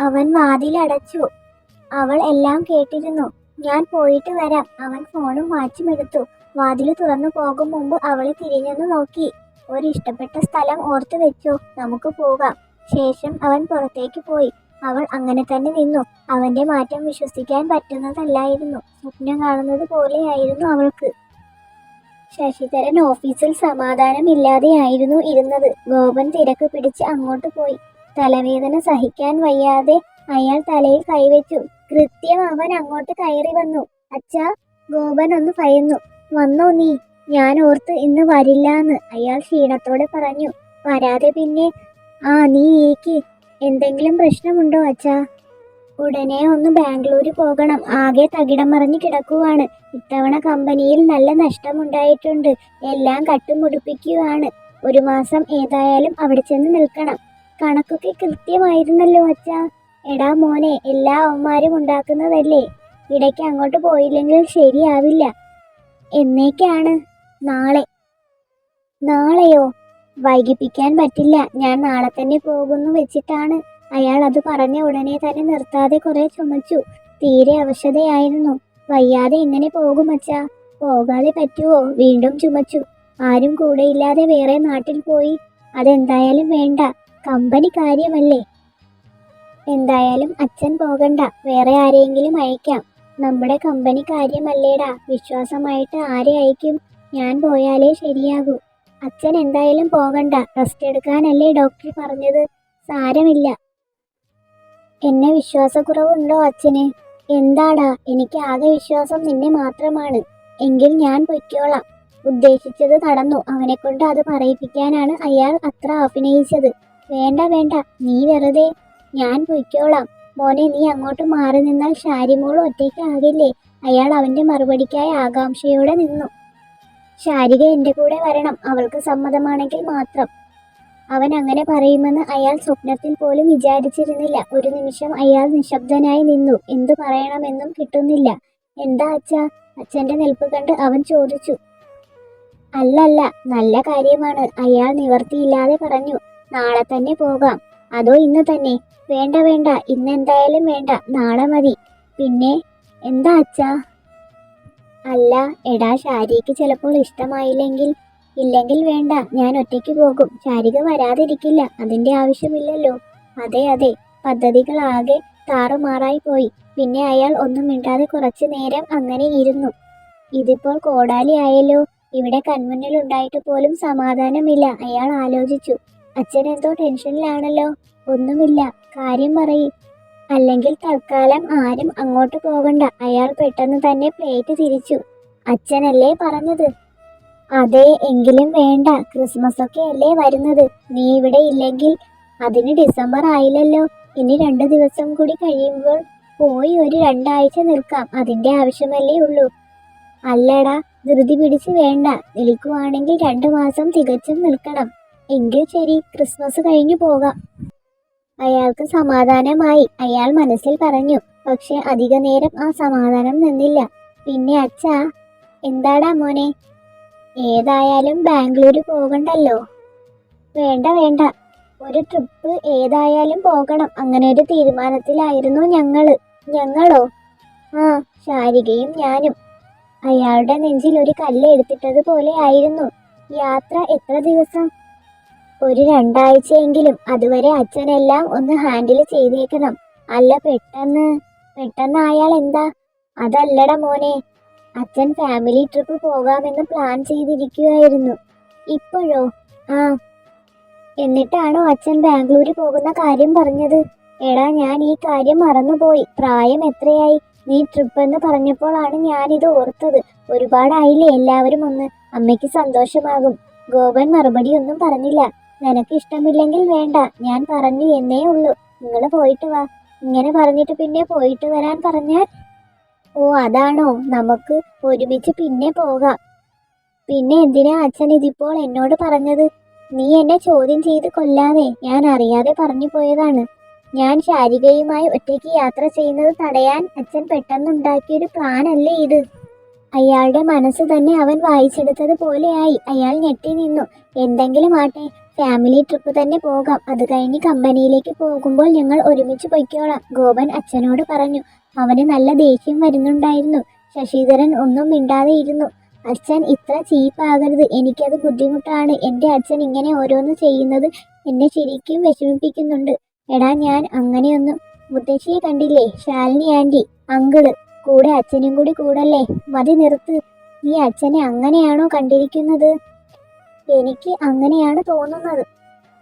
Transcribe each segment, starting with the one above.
അവൻ വാതിലടച്ചു അവൾ എല്ലാം കേട്ടിരുന്നു. ഞാൻ പോയിട്ട് വരാം. അവൻ ഫോണും വാച്ചും എടുത്തു. വാതിൽ തുറന്നു പോകും മുമ്പ് അവളെ തിരിഞ്ഞെന്ന് നോക്കി. ഒരു ഇഷ്ടപ്പെട്ട സ്ഥലം ഓർത്തു വെച്ചു. നമുക്ക് പോകാം. ശേഷം അവൻ പുറത്തേക്ക് പോയി. അവൾ അങ്ങനെ തന്നെ നിന്നു. അവന്റെ മാറ്റം വിശ്വസിക്കാൻ പറ്റുന്നതല്ലായിരുന്നു. സ്വപ്നം കാണുന്നത് പോലെയായിരുന്നു അവൾക്ക്. ശശിധരൻ ഓഫീസിൽ സമാധാനമില്ലാതെയായിരുന്നു ഇരുന്നത്. ഗോപൻ തിരക്ക് പിടിച്ച് അങ്ങോട്ട് പോയി. തലവേദന സഹിക്കാൻ വയ്യാതെ അയാൾ തലയിൽ കൈവച്ചു. കൃത്യം അവൻ അങ്ങോട്ട് കയറി വന്നു. അച്ഛാ ഗോപൻ ഒന്ന് ഭയന്നു. വന്നോ നീ? ഞാൻ ഓർത്ത് ഇന്ന് വരില്ല എന്ന് അയാൾ ക്ഷീണത്തോടെ പറഞ്ഞു. വരാതെ പിന്നെ? ആ നീ ഏക്ക്. എന്തെങ്കിലും പ്രശ്നമുണ്ടോ അച്ഛാ? ഉടനെ ഒന്ന് ബാംഗ്ലൂര് പോകണം. ആകെ തകിടം മറിഞ്ഞു കിടക്കുവാണ്. ഇത്തവണ കമ്പനിയിൽ നല്ല നഷ്ടമുണ്ടായിട്ടുണ്ട്. എല്ലാം കട്ടുമുടിപ്പിക്കുകയാണ് ഒരു മാസം ഏതായാലും അവിടെ ചെന്ന് നിൽക്കണം. കണക്കൊക്കെ കൃത്യമായിരുന്നല്ലോ അച്ഛാ. എടാ മോനെ എല്ലാ അവന്മാരും ഉണ്ടാക്കുന്നതല്ലേ? ഇടയ്ക്ക് അങ്ങോട്ട് പോയില്ലെങ്കിൽ ശരിയാവില്ല. എന്നേക്കാണ് നാളെ. നാളെയോ? വൈകിപ്പിക്കാൻ പറ്റില്ല. ഞാൻ നാളെ തന്നെ പോകുന്നു വെച്ചിട്ടാണ്. അയാൾ അത് പറഞ്ഞ ഉടനെ തന്നെ നിർത്താതെ കുറെ ചുമച്ചു. തീരെ അവശതയായിരുന്നു. വയ്യാതെ ഇങ്ങനെ പോകും അച്ഛാ? പോകാതെ പറ്റുവോ? വീണ്ടും ചുമച്ചു. ആരും കൂടെയില്ലാതെ വേറെ നാട്ടിൽ പോയി. അതെന്തായാലും വേണ്ട. കമ്പനി കാര്യമല്ലേ? എന്തായാലും അച്ഛൻ പോകണ്ട. വേറെ ആരെയെങ്കിലും അയക്കാം. നമ്മുടെ കമ്പനി കാര്യമല്ലേടാ. വിശ്വാസമായിട്ട് ആരെ അയക്കും? ഞാൻ പോയാലേ ശരിയാകൂ. അച്ഛൻ എന്തായാലും പോകണ്ട. റെസ്റ്റ് എടുക്കാനല്ലേ ഡോക്ടർ പറഞ്ഞത്. സാരമില്ല. എന്നെ വിശ്വാസക്കുറവുണ്ടോ അച്ഛന്? എന്താടാ? എനിക്ക് ആകെ വിശ്വാസം നിന്നെ മാത്രമാണ്. എങ്കിൽ ഞാൻ പൊയ്ക്കോളാം. ഉദ്ദേശിച്ചത് നടന്നു. അവനെ കൊണ്ട് അത് പറയിപ്പിക്കാനാണ് അയാൾ അത്ര അഭിനയിച്ചത്. വേണ്ട വേണ്ട. നീ വെറുതെ. ഞാൻ പൊയ്ക്കോളാം. മോനെ നീ അങ്ങോട്ട് മാറി നിന്നാൽ ഷാരിമോൾ ഒറ്റയ്ക്കാകില്ലേ അയാൾ അവന്റെ മറുപടിക്കായി ആകാംക്ഷയോടെ നിന്നു. ശാരിക എന്റെ കൂടെ വരണം. അവൾക്ക് സമ്മതമാണെങ്കിൽ മാത്രം. അവൻ അങ്ങനെ പറയുമെന്ന് അയാൾ സ്വപ്നത്തിൽ പോലും വിചാരിച്ചിരുന്നില്ല. ഒരു നിമിഷം അയാൾ നിശബ്ദനായി നിന്നു. എന്തു പറയണമെന്നും കിട്ടുന്നില്ല. എന്താ അച്ഛാ? അച്ഛന്റെ നിൽപ്പ് കണ്ട് അവൻ ചോദിച്ചു. അല്ലല്ല നല്ല കാര്യമാണ്. അയാൾ നിവർത്തിയില്ലാതെ പറഞ്ഞു. നാളെ തന്നെ പോകാം. അതോ ഇന്ന് തന്നെ. വേണ്ട വേണ്ട. ഇന്ന് എന്തായാലും വേണ്ട. നാളെ മതി. പിന്നെ എന്താ അച്ഛാ? അല്ല എടാ ഷാരിക്ക് ചിലപ്പോൾ ഇഷ്ടമായില്ലെങ്കിൽ ഇല്ലെങ്കിൽ വേണ്ട. ഞാൻ ഒറ്റയ്ക്ക് പോകും. ശാരിക വരാതിരിക്കില്ല. അതിന്റെ ആവശ്യമില്ലല്ലോ. അതെ അതെ. പദ്ധതികളാകെ താറുമാറായി പോയി. പിന്നെ അയാൾ ഒന്നും മിണ്ടാതെ കുറച്ചു നേരം അങ്ങനെ ഇരുന്നു. ഇതിപ്പോൾ കോടാലി ആയല്ലോ. ഇവിടെ കൺമുന്നിൽ ഉണ്ടായിട്ട് പോലും സമാധാനമില്ല. അയാൾ ആലോചിച്ചു. അച്ഛൻ എന്തോ ടെൻഷനിലാണല്ലോ. ഒന്നുമില്ല. കാര്യം പറയ്. അല്ലെങ്കിൽ തൽക്കാലം ആരും അങ്ങോട്ട് പോകണ്ട. അയാൾ പെട്ടെന്ന് തന്നെ പ്ലേറ്റ് തിരിച്ചു. അച്ഛനല്ലേ പറഞ്ഞത്? അതെ എങ്കിലും വേണ്ട. ക്രിസ്മസ് ഒക്കെ അല്ലേ വരുന്നത്? നീ ഇവിടെ ഇല്ലെങ്കിൽ അതിന് ഡിസംബർ ആയില്ലല്ലോ. ഇനി രണ്ടു ദിവസം കൂടി കഴിയുമ്പോൾ പോയി ഒരു രണ്ടാഴ്ച നിൽക്കാം. അതിന്റെ ആവശ്യമല്ലേ ഉള്ളൂ. അല്ലടാ ധൃതി പിടിച്ച് വേണ്ട. നിൽക്കുവാണെങ്കിൽ രണ്ടു മാസം തികച്ചും നിൽക്കണം. എങ്കിൽ ശരി ക്രിസ്മസ് കഴിഞ്ഞു പോകാം. അയാൾക്ക് സമാധാനമായി. അയാൾ മനസ്സിൽ പറഞ്ഞു പക്ഷെ അധിക നേരം ആ സമാധാനം നിന്നില്ല. പിന്നെ അച്ഛാ എന്താടാ മോനെ? ഏതായാലും ബാംഗ്ലൂര് പോകണ്ടല്ലോ. വേണ്ട വേണ്ട. ഒരു ട്രിപ്പ് ഏതായാലും പോകണം. അങ്ങനെ ഒരു തീരുമാനത്തിലായിരുന്നു ഞങ്ങൾ ഞങ്ങളോ? ആ ശാരികയും ഞാനും. അയാളുടെ നെഞ്ചിൽ ഒരു കല്ല് എടുത്തിട്ടത് പോലെ ആയിരുന്നു. യാത്ര എത്ര ദിവസം? ഒരു രണ്ടാഴ്ചയെങ്കിലും അതുവരെ അച്ഛനെല്ലാം ഒന്ന് ഹാൻഡിൽ ചെയ്തേക്കണം. അല്ല പെട്ടെന്ന് പെട്ടെന്ന് അയാൾ എന്താ? അതല്ലട മോനെ. അച്ഛൻ ഫാമിലി ട്രിപ്പ് പോകാമെന്ന് പ്ലാൻ ചെയ്തിരിക്കുകയായിരുന്നു ഇപ്പോഴോ? ആ. എന്നിട്ടാണോ അച്ഛൻ ബാംഗ്ലൂര് പോകുന്ന കാര്യം പറഞ്ഞത്? എടാ ഞാൻ ഈ കാര്യം മറന്നുപോയി. പ്രായം എത്രയായി? നീ ട്രിപ്പ് എന്ന് പറഞ്ഞപ്പോഴാണ് ഞാനിത് ഓർത്തത്. ഒരുപാടായില്ലേ എല്ലാവരും ഒന്ന്. അമ്മയ്ക്ക് സന്തോഷമാകും. ഗോപൻ മറുപടിയൊന്നും പറഞ്ഞില്ല. നിനക്ക് ഇഷ്ടമില്ലെങ്കിൽ വേണ്ട. ഞാൻ പറഞ്ഞു എന്നേ ഉള്ളൂ. നിങ്ങൾ പോയിട്ട് വാ. ഇങ്ങനെ പറഞ്ഞിട്ട് പിന്നെ പോയിട്ട് വരാൻ പറഞ്ഞാൽ? ഓ അതാണോ. നമുക്ക് ഒരുമിച്ച് പിന്നെ പോകാം. പിന്നെ എന്തിനാ അച്ഛൻ ഇതിപ്പോൾ എന്നോട് പറഞ്ഞത്? നീ എന്നെ ചോദ്യം ചെയ്ത് കൊല്ലാതെ. ഞാൻ അറിയാതെ പറഞ്ഞു പോയതാണ്. ഞാൻ ശാരികയുമായി ഒറ്റയ്ക്ക് യാത്ര ചെയ്യുന്നത് തടയാൻ അച്ഛൻ പെട്ടെന്നുണ്ടാക്കിയൊരു പ്ലാൻ അല്ലേ ഇത്. അയാളുടെ മനസ്സ് തന്നെ അവൻ വായിച്ചെടുത്തത് പോലെയായി. അയാൾ ഞെട്ടി നിന്നു. എന്തെങ്കിലും ആട്ടെ ഫാമിലി ട്രിപ്പ് തന്നെ പോകാം. അത് കഴിഞ്ഞ് കമ്പനിയിലേക്ക് പോകുമ്പോൾ ഞങ്ങൾ ഒരുമിച്ച് പൊയ്ക്കോളാം. ഗോപൻ അച്ഛനോട് പറഞ്ഞു അവന് നല്ല ദേഷ്യം വരുന്നുണ്ടായിരുന്നു. ശശിധരൻ ഒന്നും മിണ്ടാതെ ഇരുന്നു. അച്ഛൻ ഇത്ര ചീപ്പാകരുത് എനിക്കത് ബുദ്ധിമുട്ടാണ്. എന്റെ അച്ഛൻ ഇങ്ങനെ ഓരോന്ന് ചെയ്യുന്നത് എന്നെ ശരിക്കും വിഷമിപ്പിക്കുന്നുണ്ട്. എടാ ഞാൻ അങ്ങനെയൊന്നും മുത്തശ്ശിയെ കണ്ടില്ലേ? ശാലിനി ആന്റി അങ്കിൾ കൂടെ അച്ഛനും കൂടി കൂടല്ലേ? മതി നിർത്ത്. നീ അച്ഛനെ അങ്ങനെയാണോ കണ്ടിരിക്കുന്നത്? എനിക്ക് അങ്ങനെയാണ് തോന്നുന്നത്.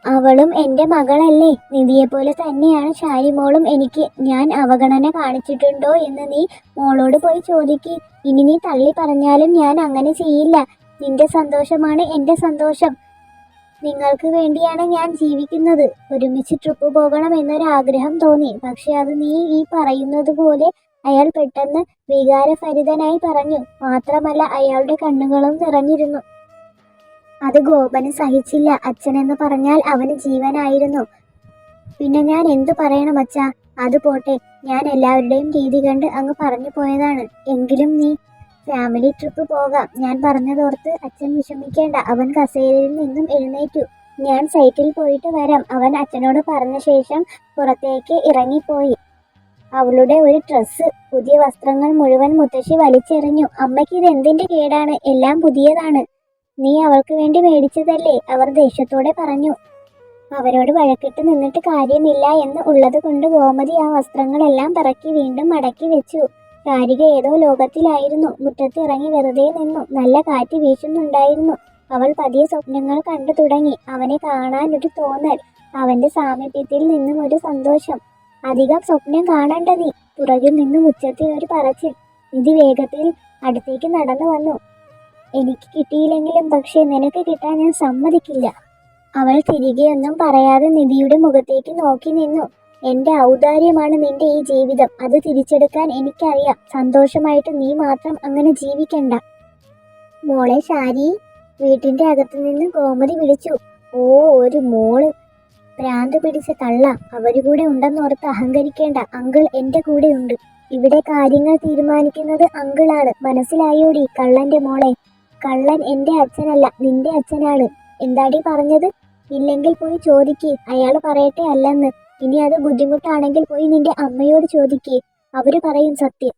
അവളും എന്റെ മകളല്ലേ. നിധിയെ പോലെ തന്നെയാണ് ഷാരിമോളും എനിക്ക് ഞാൻ അവഗണന കാണിച്ചിട്ടുണ്ടോ എന്ന് നീ മോളോട് പോയി ചോദിക്ക്. ഇനി നീ തള്ളി പറഞ്ഞാലും ഞാൻ അങ്ങനെ ചെയ്യില്ല. നിന്റെ സന്തോഷമാണ് എന്റെ സന്തോഷം. നിങ്ങൾക്ക് വേണ്ടിയാണ് ഞാൻ ജീവിക്കുന്നത്. ഒരുമിച്ച് ട്രിപ്പ് പോകണം എന്നൊരാഗ്രഹം തോന്നി. പക്ഷെ അത് നീ ഈ പറയുന്നത് പോലെ അയാൾ പെട്ടെന്ന് വികാരഭരിതനായി പറഞ്ഞു. മാത്രമല്ല അയാളുടെ കണ്ണുകളും നിറഞ്ഞിരുന്നു. അത് ഗോപന് സഹിച്ചില്ല. അച്ഛനെന്ന് പറഞ്ഞാൽ അവന് ജീവനായിരുന്നു. പിന്നെ ഞാൻ എന്തു പറയണം അച്ഛാ? അത് പോട്ടെ. ഞാൻ എല്ലാവരുടെയും രീതി കണ്ട് അങ്ങ് പറഞ്ഞു പോയതാണ്. എങ്കിലും നീ ഫാമിലി ട്രിപ്പ് പോകാം. ഞാൻ പറഞ്ഞതോർത്ത് അച്ഛൻ വിഷമിക്കേണ്ട. അവൻ കസേരയിൽ നിന്നും എഴുന്നേറ്റു. ഞാൻ സൈറ്റിൽ പോയിട്ട് വരാം. അവൻ അച്ഛനോട് പറഞ്ഞ ശേഷം പുറത്തേക്ക് ഇറങ്ങിപ്പോയി. അവളുടെ ഒരു ഡ്രസ്സ് പുതിയ വസ്ത്രങ്ങൾ മുഴുവൻ മുത്തശ്ശി വലിച്ചെറിഞ്ഞു. അമ്മയ്ക്ക് ഇത് എന്തിന്റെ കേടാണ്? എല്ലാം പുതിയതാണ്. നീ അവൾക്ക് വേണ്ടി മേടിച്ചതല്ലേ? അവർ ദേഷ്യത്തോടെ പറഞ്ഞു. അവരോട് വഴക്കിട്ട് നിന്നിട്ട് കാര്യമില്ല എന്ന് ഉള്ളത് കൊണ്ട് ഗോമതി ആ വസ്ത്രങ്ങളെല്ലാം പറക്കി വീണ്ടും മടക്കി വെച്ചു. കാരിക ഏതോ ലോകത്തിലായിരുന്നു. മുറ്റത്ത് ഇറങ്ങി വെറുതെ നിന്നു. നല്ല കാറ്റ് വീശുന്നുണ്ടായിരുന്നു. അവൾ പതിയെ സ്വപ്നങ്ങൾ കണ്ടു തുടങ്ങി. അവനെ കാണാൻ ഒരു തോന്നൽ അവന്റെ സാമീപ്യത്തിൽ നിന്നും ഒരു സന്തോഷം. അധികം സ്വപ്നം കാണണ്ട നീ. പുറകിൽ നിന്നും ഉച്ചത്തിൽ ഒരു പറച്ചിൽ. ഇത് വേഗത്തിൽ അടുത്തേക്ക് നടന്നു വന്നു. എനിക്ക് കിട്ടിയില്ലെങ്കിലും പക്ഷേ നിനക്ക് കിട്ടാൻ ഞാൻ സമ്മതിക്കില്ല. അവൾ തിരികെ ഒന്നും പറയാതെ നിധിയുടെ മുഖത്തേക്ക് നോക്കി നിന്നു. എന്റെ ഔദാര്യമാണ് നിന്റെ ഈ ജീവിതം. അത് തിരിച്ചെടുക്കാൻ എനിക്കറിയാം. സന്തോഷമായിട്ട് നീ മാത്രം അങ്ങനെ ജീവിക്കണ്ട. മോളെ ശാരി വീട്ടിന്റെ അകത്തു നിന്ന് ഗോമതി വിളിച്ചു. ഓ ഒരു മോൾ. ഭ്രാന്ത് പിടിച്ച തള്ള. അവർ കൂടെ ഉണ്ടെന്നോർത്ത് അഹങ്കരിക്കേണ്ട. അങ്കിൾ എന്റെ കൂടെ ഉണ്ട് ഇവിടെ കാര്യങ്ങൾ തീരുമാനിക്കുന്നത് അങ്കിളാണ്. മനസ്സിലായോടി കള്ളന്റെ മോളെ. കള്ളൻ എന്റെ അച്ഛനല്ല നിന്റെ അച്ഛനാണ്. എന്താടി പറഞ്ഞത്? ഇല്ലെങ്കിൽ പോയി ചോദിക്ക്. അയാൾ പറയട്ടെ അല്ലെന്ന്. ഇനി അത് ബുദ്ധിമുട്ടാണെങ്കിൽ പോയി നിന്റെ അമ്മയോട് ചോദിക്ക്. അവർ പറയും സത്യം.